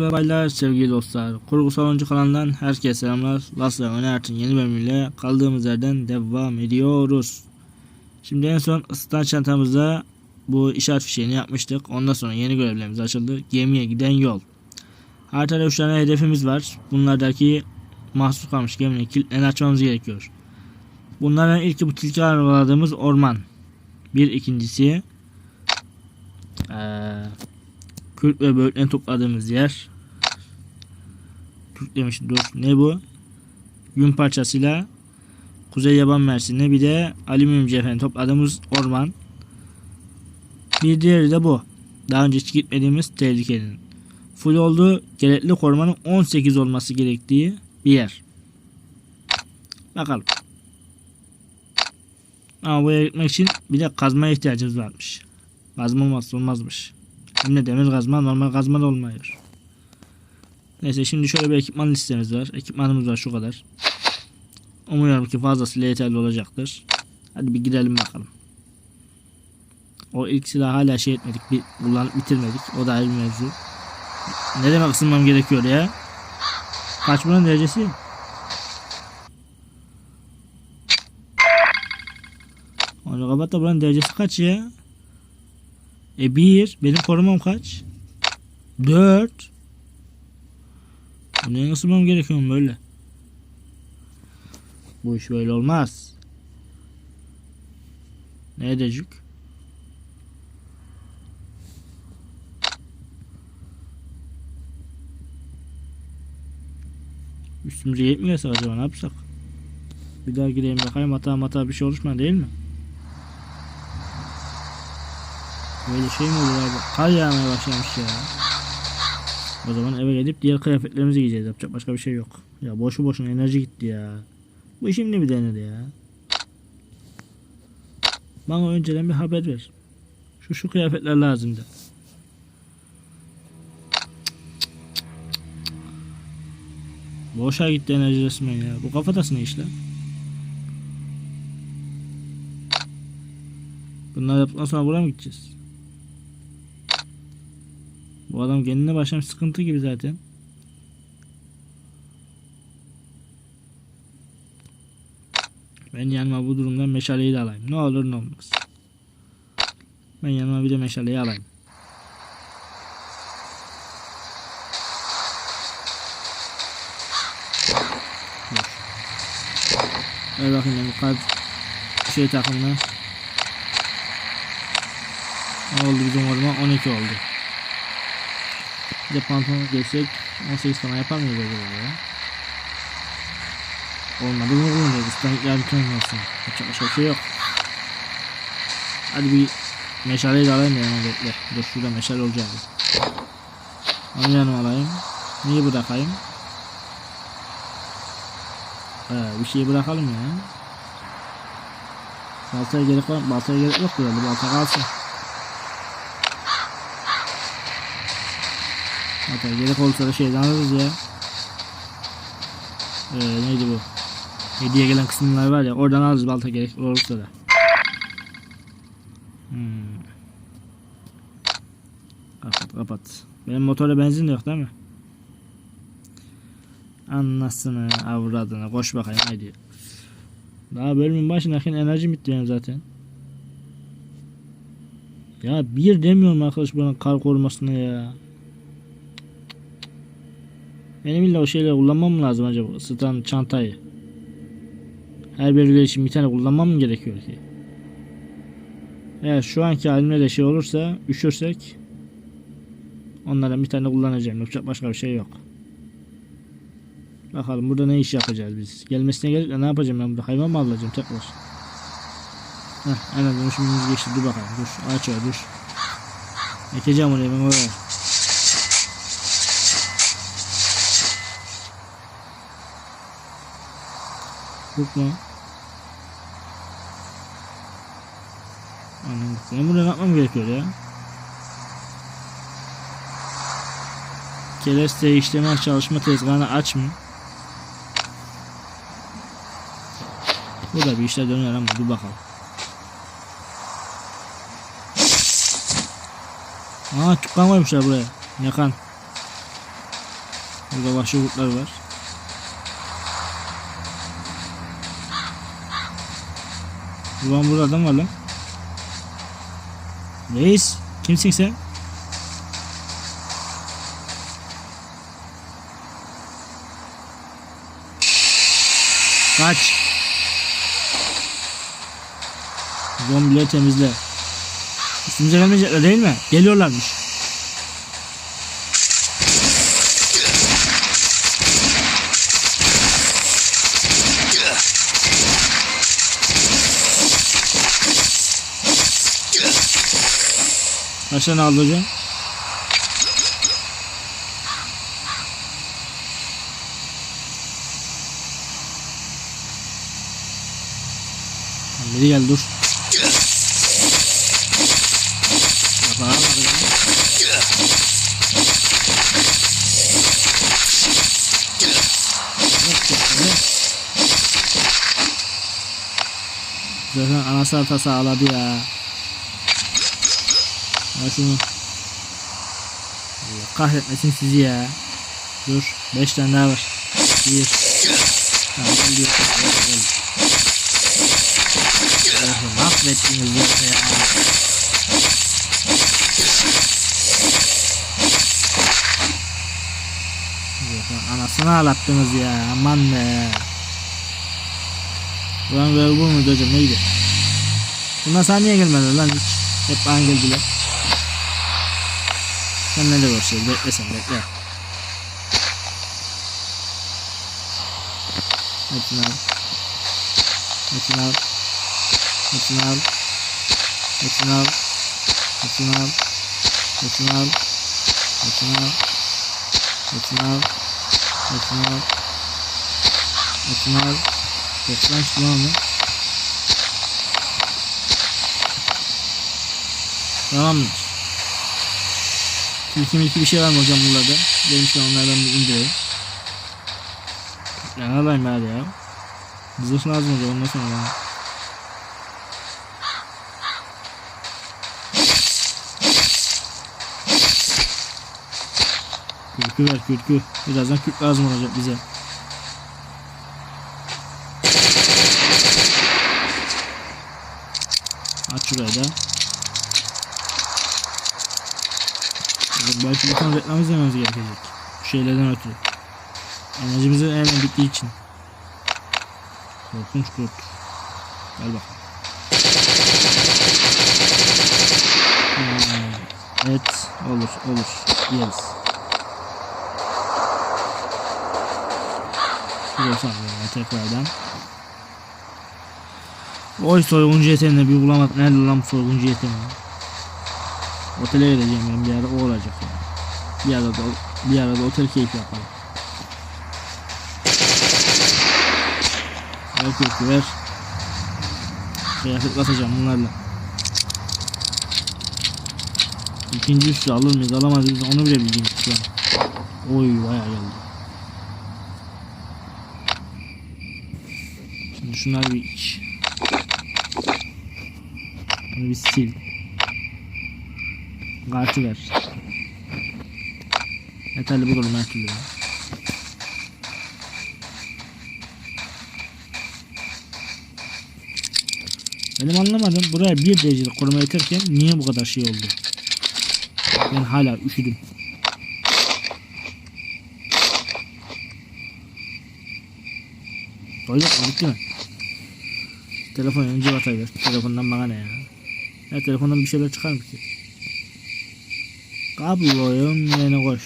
Ve baylar, sevgili dostlar. Kurgusal Oyuncu kanalından herkese selamlar. Lasla Önert'in yeni bölümüyle kaldığımız yerden devam ediyoruz. Şimdi en son ısıtan çantamızda bu işaret fişeğini yapmıştık. Ondan sonra yeni görevlerimiz açıldı. Gemiye giden yol. Haritada 3 tane hedefimiz var. Bunlardaki mahsur kalmış geminin kilitlerini açmamız gerekiyor. Bunlardan ilki bu tilki araladığımız orman. Bir ikincisi eee Kürk ve böğürtlen topladığımız yer. Kürk demiş dur. Ne bu? Yün parçasıyla Kuzey Yaban Mersin'e bir de alüminyum cevherini topladığımız orman. Bir diğeri de bu. Daha önce hiç gitmediğimiz tehlikenin. Full olduğu gerekli korumanın 18 olması gerektiği bir yer. Bakalım. Ama buraya gitmek için bir de kazmaya ihtiyacımız varmış. Kazma olmazsa olmazmış. Hem de demir kazma normal kazma da olmuyor. Neyse şimdi şöyle bir ekipman listemiz var. Ekipmanımız var şu kadar. Umuyorum ki fazlasıyla yeterli olacaktır. Hadi bir gidelim bakalım. O ilk silahı hala şey etmedik. Bir kullanıp bitirmedik. O da ayrı mevzu. Ne demek ısınmam gerekiyor ya? Kaç bunun derecesi? Onu kapat da buranın derecesi kaç ya? E 1. Benim korumam kaç? 4. Bunu ısınmam gerekiyor mu böyle? Bu iş böyle olmaz. Ne edecek? Üstümüze yetmiyorsa acaba ne yapsak? Bir daha gireyim bakayım hata hata bir şey oluşma değil mi? Böyle şey mi olur abi? Kar yağmaya başlamış ya. O zaman eve gidip diğer kıyafetlerimizi giyeceğiz. Yapacak başka bir şey yok. Ya boşu boşuna enerji gitti ya. Bu şimdi bir denedi ya. Bana önceden bir haber ver. Şu şu kıyafetler lazımdı. Boşa gitti enerji resmen ya. Bu kafatası ne iş lan? Bunlar yaptıktan sonra buraya mı gideceğiz? Bu adam kendine başlamış sıkıntı gibi zaten. Ben yanıma bu durumdan meşaleyi de alayım. Ne olur ne olmaz. Ben yanıma bir de meşaleyi alayım. Ver bakayım bu kalp şey takımına. Ne oldu bizim orman? 12 oldu. Bir de pantolon giysek 18 falan yapar mıyız acaba ya? Olmadı bunu kullanacağız. İstanikler bütün olsun. Yapacak bir şey yok. Hadi bir meşaleyi de alayım yanıma bekle. Dur şurada meşale olacak. Onu yanıma alayım. Neyi bırakayım? He, bir şey bırakalım ya. Baltaya gerek var? Baltaya gerek yok herhalde. Balta kalsın. Hatta gerek olursa da şeyden alırız ya. Ee, neydi bu? Hediye gelen kısımlar var ya oradan alırız balta gerek olursa da. Hmm. Kapat kapat. Benim motora benzin de yok değil mi? Anlasını avradını koş bakayım haydi. Daha bölümün başındayken enerji bitti benim zaten. Ya bir demiyorum arkadaş bana kar korumasına ya. Benim illa o şeyleri kullanmam mı lazım acaba? Isıtan çantayı. Her bölge için bir tane kullanmam mı gerekiyor ki? Eğer şu anki halimle de şey olursa, üşürsek onlardan bir tane kullanacağım. Yapacak başka bir şey yok. Bakalım burada ne iş yapacağız biz. Gelmesine gerek ne yapacağım ben burada? Hayvan mı alacağım tekrar? Heh, en azından şimdi geçti. Dur bakalım. Dur. Aç ya dur. Ekeceğim oraya ben oraya. Yok mu? Anladım. Ben bunu yapmam gerekiyor ya. Kereste işleme çalışma tezgahını aç mı? Bu da bir işler dönüyor ama dur bakalım. Aa tükan koymuşlar buraya. Yakan. Burada vahşi kurtlar var. Ulan burada adam var lan. Reis kimsin sen? Kaç. Zombileri temizle. Üstümüze gelmeyecekler değil mi? Geliyorlarmış. Kaç tane aldın? Biri gel dur. Zaten anasal tasa ağladı ya. Ya şunu. Allah kahretmesin sizi ya. Dur. Beş tane daha var. Bir. Tamam geliyor. Gel, gel. Allah'ım mahvettiniz ya. ya. Anasını ağlattınız ya. Aman be. Ulan böyle bu muydu hocam neydi? Bundan sana niye gelmedi lan hiç? Hep bana geldiler. Sen ne de uğraşıyorsun? Bekle sen bekle. Hepsini al. Hepsini al. Hepsini al. Hepsini al. Hepsini al. Hepsini al. Hepsini al. Hepsini al. Hepsini al. Hepsini al. Toplan şunu al lan. Tamamdır. Tilki milki bir şey var mı hocam buralarda? Benim şu onlardan bir indireyim. Ne alayım bari ya. Zırh lazım hocam ondan sonra bana. Kürkü ver kürkü. Birazdan kürk lazım olacak bize. Aç şurayı da. Belki bu konu reklam izlememiz gerekecek. Bu şeylerden ötürü. Enerjimizin hemen bittiği için. Korkunç kurt. Gel bakalım. Hmm, Evet olur olur yeriz. Şuraya sallıyorum tekrardan. Oy soyguncu yeteneğini bir bulamadık. Nerede lan bu soyguncu yeteneği? Otele gideceğim ben bir ara o olacak yani. Bir arada bir arada otel keyfi yapalım. Ver kürkü ver. Kıyafet basacağım bunlarla. İkinci üstü alır mıyız alamaz mıyız onu bile bildiğim şu an. Oy bayağı geldi. Şimdi şunları bir iç. Bunu bir sil. Kartı ver. Yeterli bulurum her türlü. Benim anlamadım. Buraya bir derecelik koruma yeterken niye bu kadar şey oldu? Ben hala üşüdüm. Doyacak mı? Bitti mi? Telefon önce bataydı. Telefondan bana ne ya? Ya telefondan bir şeyler çıkar mı ki? Kabloyum yerine koş.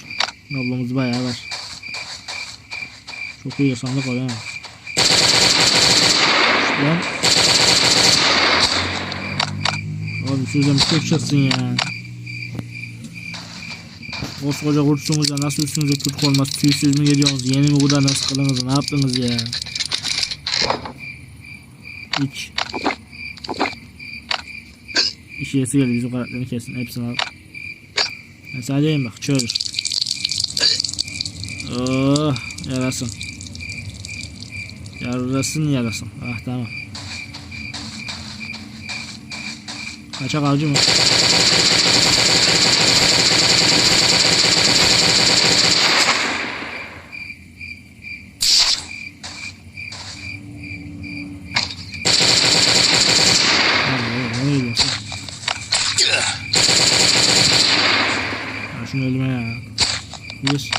Kablomuz bayağı var. Çok iyi sandık ha. Lan. Abi şuradan bir şey ya. Koskoca kursunuz ya nasıl üstünüze kürk olmaz tüysüz mü geliyorsunuz yeni mi kadar nasıl kılınız ne yaptınız ya Hiç İşi yesi geldi bizim karakterini kesin hepsini al Ben sadece bak çöz Oh yarasın. Yarasın yarasın. Ah tamam. Kaçak avcı mı? Bir.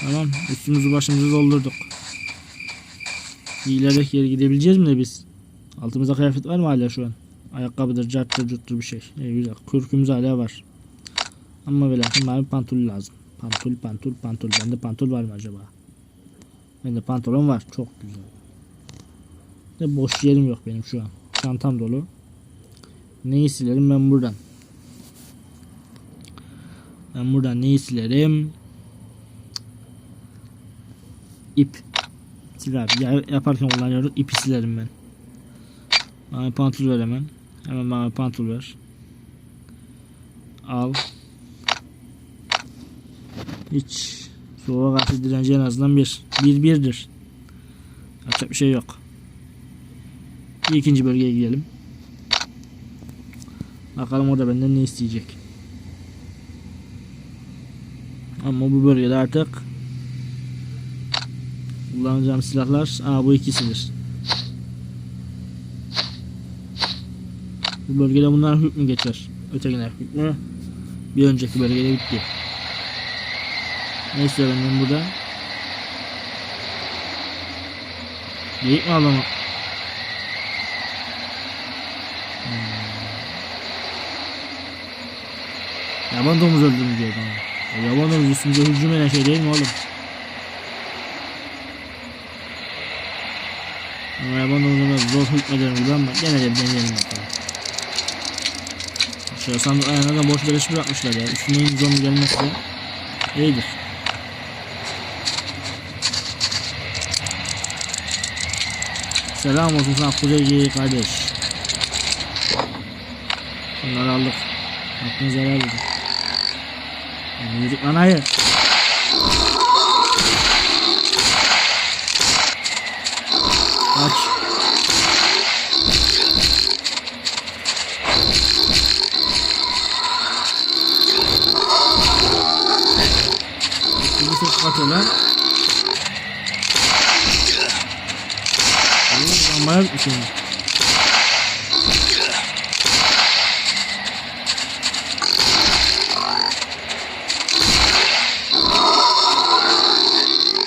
Tamam. Üstümüzü başımızı doldurduk. İlerek geri gidebileceğiz mi de biz? Altımızda kıyafet var mı hala şu an? Ayakkabıdır, carttır, cuttur bir şey. İyi güzel. Kürkümüz hala var. Ama böyle bana bir pantol lazım. Pantol, pantol, pantol. Bende pantol var mı acaba? Bende pantolon var. Çok güzel. De boş yerim yok benim şu an. Çantam dolu. Neyi silerim ben buradan? Ben buradan neyi silerim? İp. Sil abi. Ya, yaparken kullanıyoruz. İpi silerim ben. Bana pantol ver hemen. Hemen bana pantol ver. Al. Hiç soğuğa karşı direnci en azından bir. Bir birdir. Yapacak bir şey yok. Bir ikinci bölgeye gidelim. Bakalım orada benden ne isteyecek. Ama bu bölgede artık kullanacağım silahlar aa bu ikisidir. Bu bölgede bunlar hükmü geçer. Ötekiler hükmü bir önceki bölgede bitti. Ne istiyorum burada? Geyik mi alalım? Yaban domuz öldürdüm diyor bana. Yaban domuz üstümüze hücum eden şey değil mi oğlum? Ama yaban domuzuna zor hükmederim gibi ama gene de deneyelim bakalım. Şöyle sandık ayağına boş beleş bırakmışlar ya. Üstüne zombi gelmezse iyidir. Selam olsun sana Kuzeyci kardeş. Bunları aldık. Aklınıza helal olsun. Yani yürü lan hayır. Yani.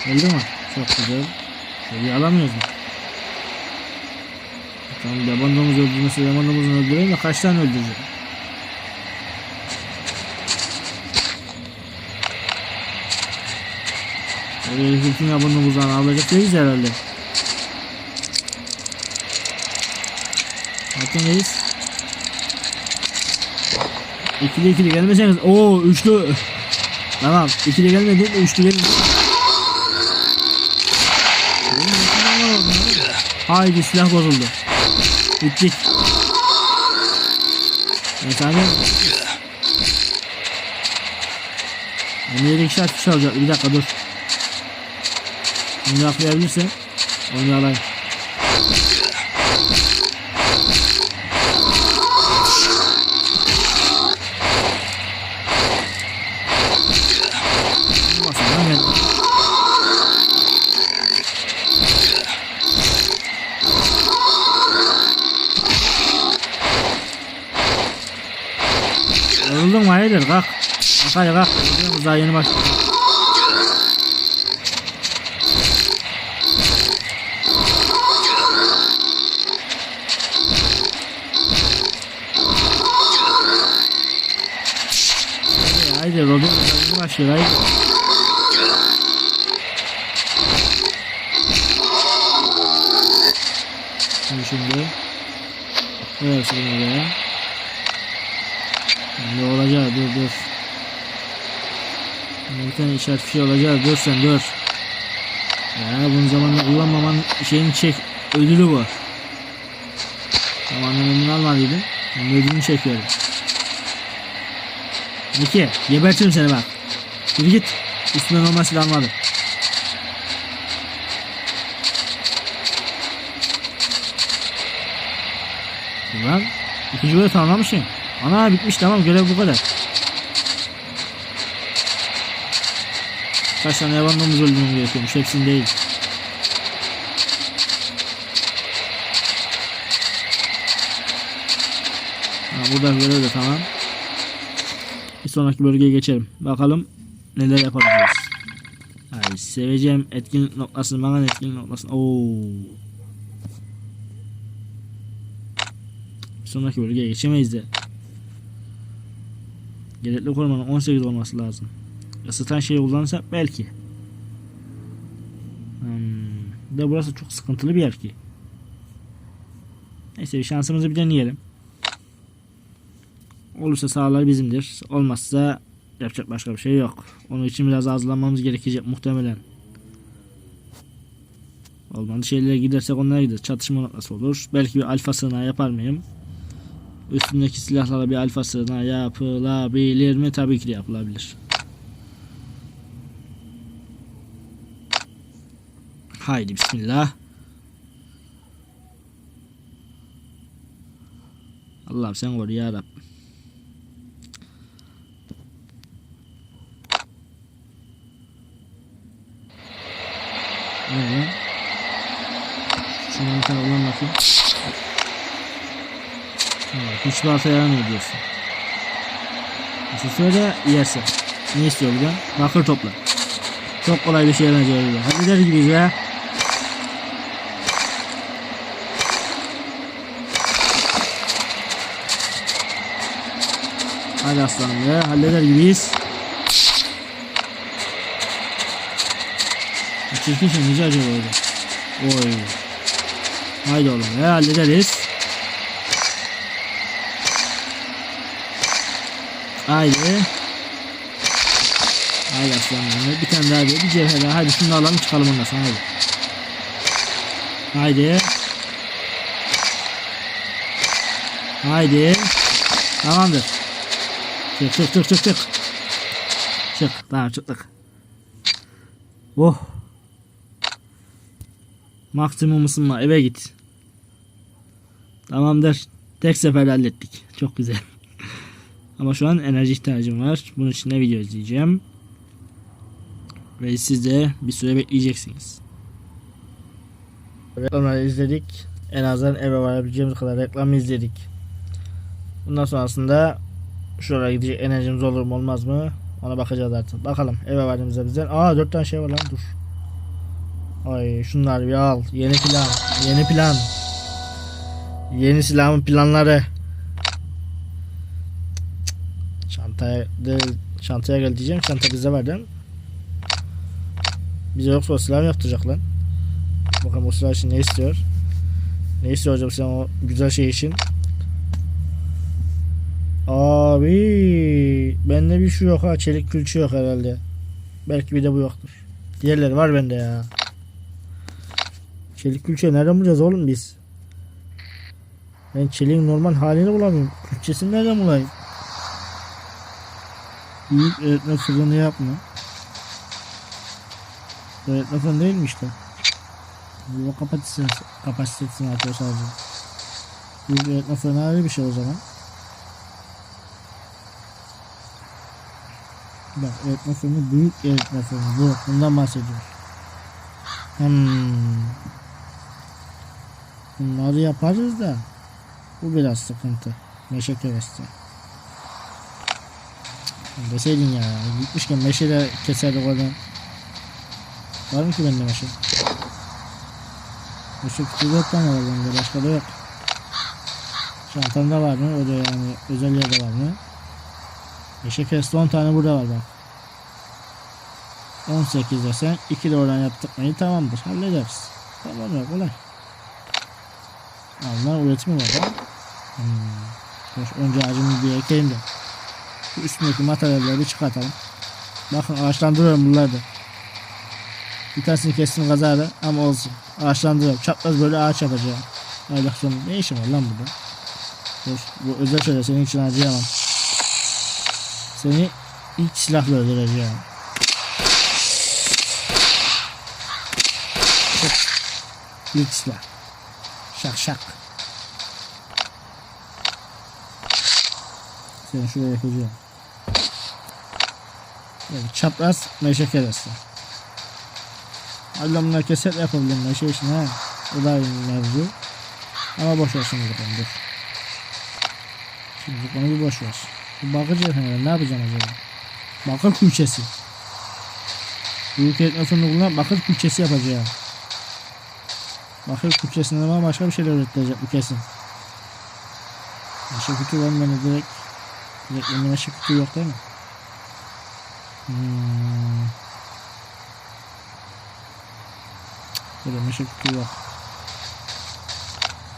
Öldü mü? Çok güzel. Şöyle alamıyoruz mu? Tamam yaban domuz öldürmesi yaban domuzunu öldüreyim de kaç tane öldüreceğim? Öyle bütün yaban domuzlarını alacak değiliz herhalde. Bakın reis. İkili ikili gelmeseniz. Oo üçlü. Tamam ikili gelmedi üçlü gelin. Haydi silah bozuldu. Bittik. Mesela Emre'yle iki atış alacak. Bir dakika dur. Onu yaklayabilirsen onu alayım. Olmasın lan ben. Yoruldun mu hayırdır kalk. Kalk hadi. Yoruldunuz, Daha yeni başladık. Haydi daha yeni başlıyor haydi. Şimdi şimdi. Evet şimdi oraya. Ne olacak dur dur. Tane işaret şey olacak dur sen dur. Ya bunun zamanında kullanmaman şeyini çek. Ödülü bu. Zamanında bunu almadıydım. Bunun ödülünü çekiyorum. Niki gebertirim seni bak. Yürü git. Üstüne normal silah almadım. Ulan ikinci görev tamamlamışsın. Ana bitmiş tamam görev bu kadar. Kaç tane yaban domuz öldürmem gerekiyormuş hepsini değil. Ha, burada görev de tamam. Bir sonraki bölgeye geçelim. Bakalım neler yapabiliriz. Hayır, seveceğim etkinlik noktasını bana etkinlik noktasını. Oo. Bir sonraki bölgeye geçemeyiz de. Gerekli korumanın 18 olması lazım. Isıtan şeyi kullanırsak belki. Hmm. De burası çok sıkıntılı bir yer ki. Neyse bir şansımızı bir deneyelim. Olursa sağlar bizimdir. Olmazsa yapacak başka bir şey yok. Onun için biraz hazırlanmamız gerekecek muhtemelen. Olmadı şeylere gidersek onlara gideriz. Çatışma noktası olur. Belki bir alfa sığınağı yapar mıyım? Üstündeki silahlarla bir alfa sığınağı yapılabilir mi? Tabii ki de yapılabilir. Haydi bismillah. Allah'ım sen koru ya Rabbim. Evet. Şuna bir tane ulan bakayım. Evet, hiçbir hata yaramıyor diyorsun. Nasıl söyle yerse. Ne istiyor buradan? Bakır topla. Çok kolay bir şeye benziyor burada. Halleder gibiyiz ya. Hadi aslanım ya. Halleder gibiyiz. Çirkin şey nece acaba orada? Oy. Haydi oğlum ya hallederiz. Haydi. Haydi aslanım. Bir tane daha bir, bir cevher daha. Haydi şunu alalım çıkalım ondan sonra haydi. Haydi. Haydi. Tamamdır. Çık çık çık çık çık. Çık. Tamam çıktık. Oh. Maksimum ısınma eve git. Tamamdır. Tek sefer hallettik. Çok güzel. Ama şu an enerji ihtiyacım var. Bunun için de video izleyeceğim. Ve siz de bir süre bekleyeceksiniz. Reklamları izledik. En azından eve varabileceğimiz kadar reklam izledik. Bundan sonrasında şuraya gidecek enerjimiz olur mu olmaz mı? Ona bakacağız artık. Bakalım eve vardığımızda bizden. Aa dört tane şey var lan dur. Ay şunları bir al. Yeni plan. Yeni plan. Yeni silahın planları. Çantaya de, çantaya gel diyeceğim. Çanta bize mi? Bize yoksa o silah mı yaptıracak lan? Bakalım o silah için ne istiyor? Ne istiyor hocam sen o güzel şey için? Abi bende bir şu yok ha çelik külçe yok herhalde. Belki bir de bu yoktur. Diğerleri var bende ya. Çelik külçe nereden bulacağız oğlum biz? Ben çeliğin normal halini bulamıyorum. Külçesini nereden bulayım? Büyük öğretme fırını yapma. Öğretme fırını değil mi işte? Kapasitesini, kapasitesini atıyor sadece. Büyük öğretme fırını ayrı bir şey o zaman. Bak öğretme fırını büyük öğretme fırını bu. Bundan bahsediyor. Hmm. Bunları yaparız da bu biraz sıkıntı. Meşe kereste. Deseydin ya. Gitmişken meşe de keserdik oradan. Var mı ki bende meşe? Meşe küçük yok tane var bende. Başka da yok. Çantamda var mı? O da yani özel yerde var mı? Meşe kereste 10 tane burada var bak. 18 desen 2 de oradan yaptık mıydı tamamdır. Hallederiz. Tamam ya kolay. Allah üretimi var ha. Hmm. Önce ağacımı bir ekeyim de. Şu üstündeki materyalleri çıkartalım. Bakın ağaçlandırıyorum bunları da. Bir tanesini kestim kazara ama olsun. Ağaçlandırıyorum. Çapraz böyle ağaç yapacağım. Aylık sonu. Ne işim var lan burada? Hoş, bu özel şeyler senin için harcayamam. Seni ilk silahla öldüreceğim. İlk silah. Şak şak. Seni şuraya yapacağım. Yani çapraz meşe keresi. Allah bunlar keser yapabilirim meşe için ha. O da aynı mevzu. Ama boş ver şimdi bakalım dur. Şimdi bunu bir boş ver. Bu bakıcı efendim ne yapacağım acaba? Bakır külçesi. Büyük eğitim sonunda bakır külçesi yapacağım. Bakır külçesinden ama başka bir şeyler üretilecek bu kesin. Meşe kutu var beni direkt. Direkt bende meşe kutu yok değil mi? Hmm. Böyle meşe kutu yok.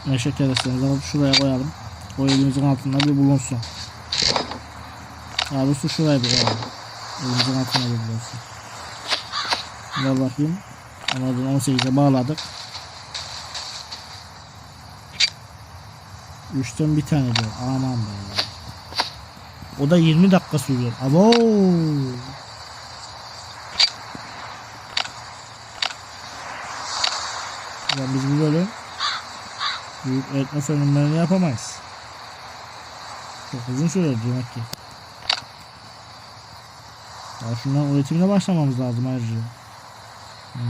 Meşe kerestenizi alıp şuraya koyalım. O elimizin altında bir bulunsun. Daha doğrusu bir koyalım. Elimizin altına bir bulunsun. Ver bakayım. Anladım 18'e bağladık. 3'ten bir tane diyor. Aman be. O da 20 dakika sürüyor. Abo. Ya biz böyle büyük öğretme fenomenlerini yapamayız. Çok uzun sürer demek ki. Daha şundan üretimine başlamamız lazım ayrıca. Hmm.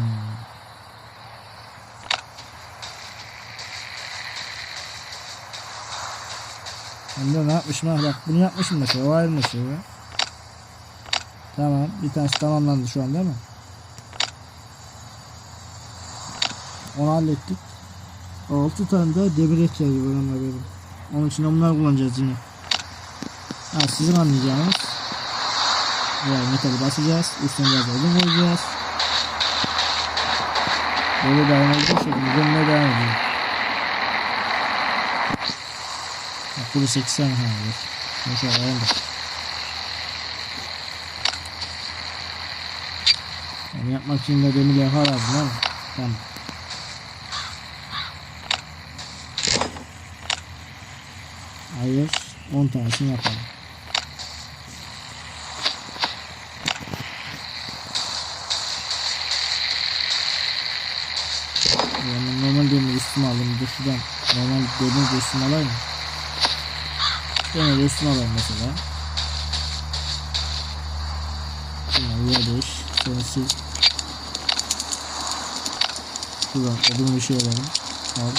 Ben de ne yapmışım ha bak bunu yapmışım mesela o ayrı mesela. Tamam bir tanesi tamamlandı şu an değil mi? Onu hallettik. 6 tane daha demir ihtiyacı var ama benim. Onun için de bunları kullanacağız yine. Ha, sizin anlayacağınız. Yani metali basacağız. Üstüne biraz odun koyacağız. Böyle devam edecek şekilde dönmeye devam ediyor. Bak burada 8 tane şu an ayağım da. Yani yapmak için de demir yakar lazım mi? Tamam. Hayır. 10 tanesini yapalım. Yani normal demir üstüme şuradan. Normal de üstüme alayım. Demir de üstüme alayım mesela. Şuna yerleş. Sonra sil. Şuradan odun bir şey alalım. Al.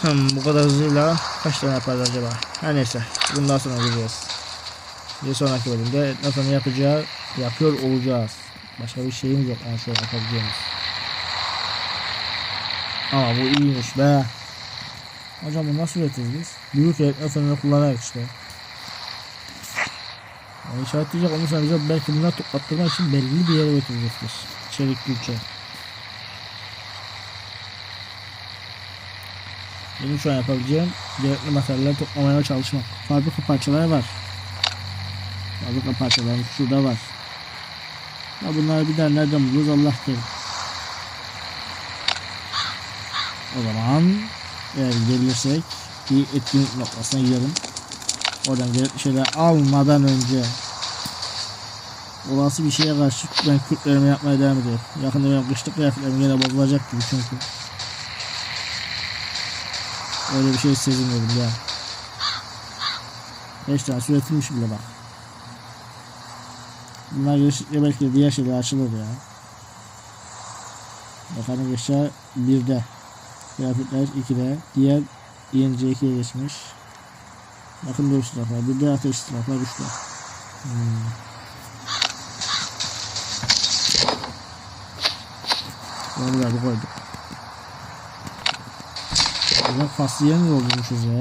Hmm, bu kadar hızıyla kaç tane yaparız acaba? Her neyse. Bundan sonra göreceğiz. Bir sonraki bölümde nasıl yapacağı yapıyor olacağız. Başka bir şeyimiz yok yani şöyle yapabileceğimiz. Ama bu iyiymiş be. Hocam bu nasıl üretiriz biz? Büyük eğitme feneri kullanarak işte. Yani işaretleyecek olursa bize belki bunlar toplattırmak için belirli bir yere götürecektir. Çelik külçe. Benim şu an yapabileceğim gerekli materyaller toplamaya çalışmak. Fabrika parçaları var. Fabrika parçaları şurada var. Ya bunları bir daha nereden buluruz Allah kerim. O zaman eğer gidebilirsek bir etkinlik noktasına gidelim. Oradan gerekli şeyler almadan önce olası bir şeye karşı ben kürklerimi yapmaya devam ediyorum. Yakında benim kışlık kıyafetlerim yine bozulacak gibi çünkü. Öyle bir şey sezmedim ya. 5 tane üretilmiş bile bak. Bunlar geliştikçe belki diğer şeyler açılır ya. Bakalım eşya 1'de. Kıyafetler 2'de. Diğer yenice 2'ye geçmiş. Bakın dövüş silahlar. Bir de ateş silahlar 3'te. Hmm. Da bir koyduk. Ulan faslı yeni doldurmuşuz ya.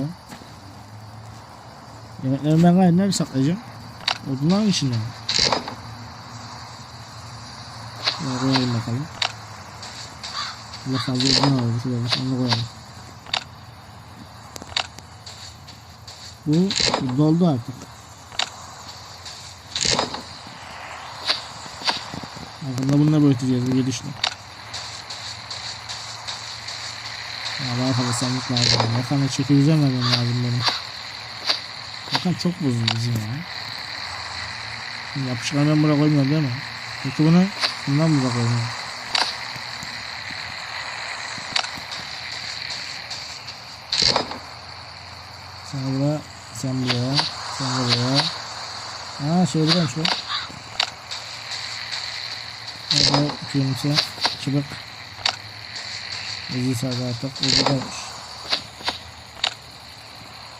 Yemeklerimi ben gayet nerede saklayacağım? Odunların içinde mi? Şuraya koyalım bakalım. Burada fazla odun var. Şuraya bak, onu koyalım. Bu, doldu artık. Yakında bununla büyüteceğiz bu gidişle. Ya daha fazla sandık lazım. Yakana çekileceğim vermem lazım benim. Yakan çok bozuldu bizim ya. Şimdi Yapışkanı ben buraya koymuyorum değil mi? Peki bunu bundan mı koymuyorum? Sen buraya, sen buraya, sen buraya. Aa şey buraymış lan. Hadi kimse çıbık. Bizi sardı artık. Ucu kalmış.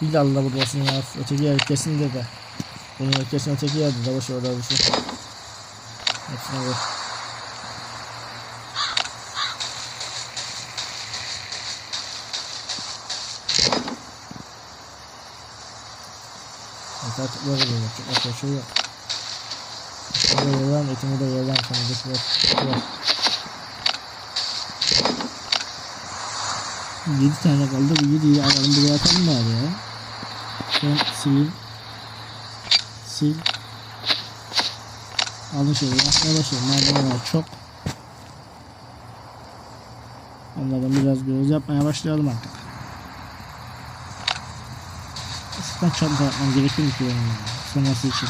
Bilal da buradasın ya. Öteki yer kesin de de. Bunun kesin öteki yerde de boş orada bir şey. Hepsine vur. Artık böyle böyle yapacak. Başka şey yok. Burada yerden, etimi de sonra dış ver. Ver. 7 tane kaldı. Bu 7'yi alalım buraya atalım bari ya. Sen sil. Sil. Alın şöyle yapmaya başlayalım. Malzemeler çok. Onlardan biraz biraz yapmaya başlayalım artık. Eskiden çanta yapmam gerekir mi ki benim ya? Sonrası için.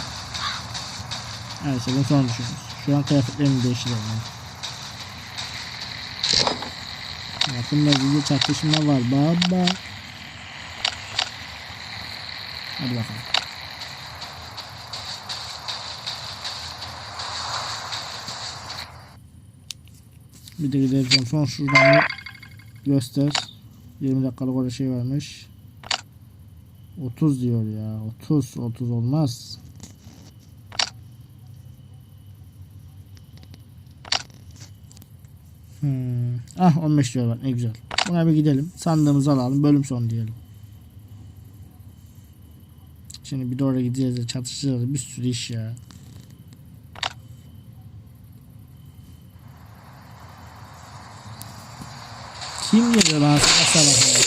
Neyse bunu sonra düşünürüz. Şu an kıyafetlerimi değiştirelim. Yakında bir çatışma var baba. Hadi bakalım. Bir de gidelim son şuradan göster. 20 dakikalık orada şey varmış. 30 diyor ya. 30 30 olmaz. Hmm. Ah 15 diyor bak ne güzel. Buna bir gidelim. Sandığımızı alalım. Bölüm sonu diyelim. Şimdi bir de oraya gideceğiz de çatışacağız. Bir sürü iş ya. Kim geliyor bana sabah sabah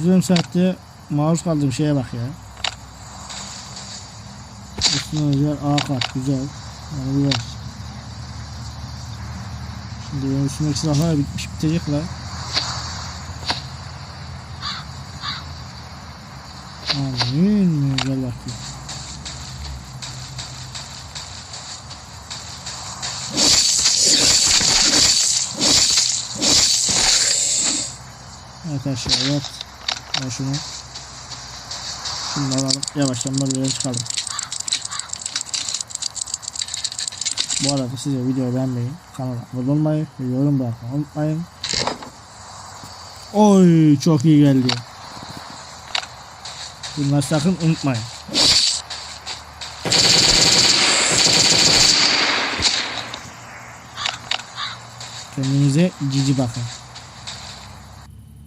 ya? Düzen saatte maruz kaldığım şeye bak ya. Üstüne özel A kat güzel. Yani güzel. Şimdi benim üstümdeki silahlar bitmiş bitecek la. Amin güzel bakıyor. Evet aşağı yat. Al şunu. Da alalım. Yavaştan böyle çıkalım. Bu arada size videoyu beğenmeyi, kanala abone olmayı ve yorum bırakmayı unutmayın. Oy çok iyi geldi. Bunları sakın unutmayın. Kendinize cici bakın.